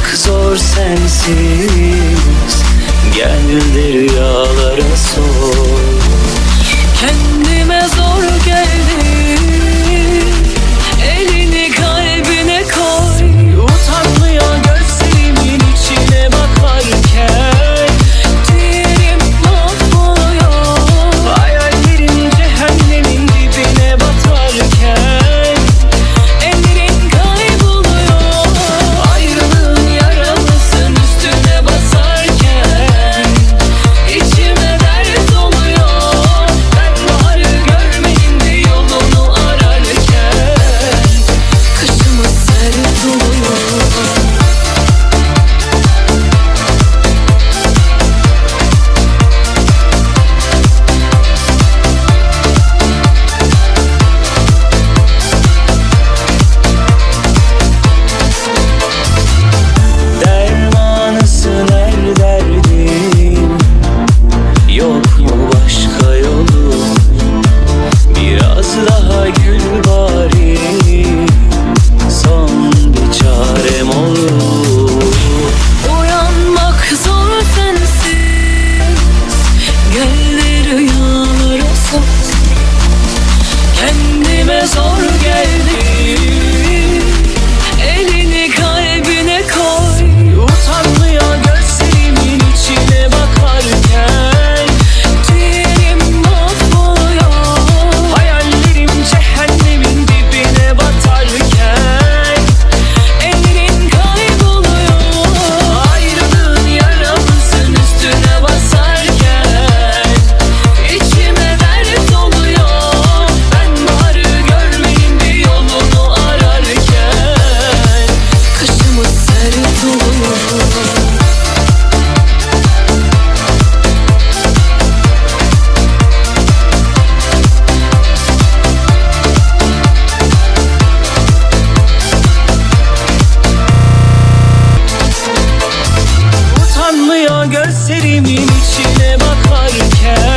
Uyanmak zor sensiz. Gel rüyalara zor geldi. gözlerimin içine bakarken.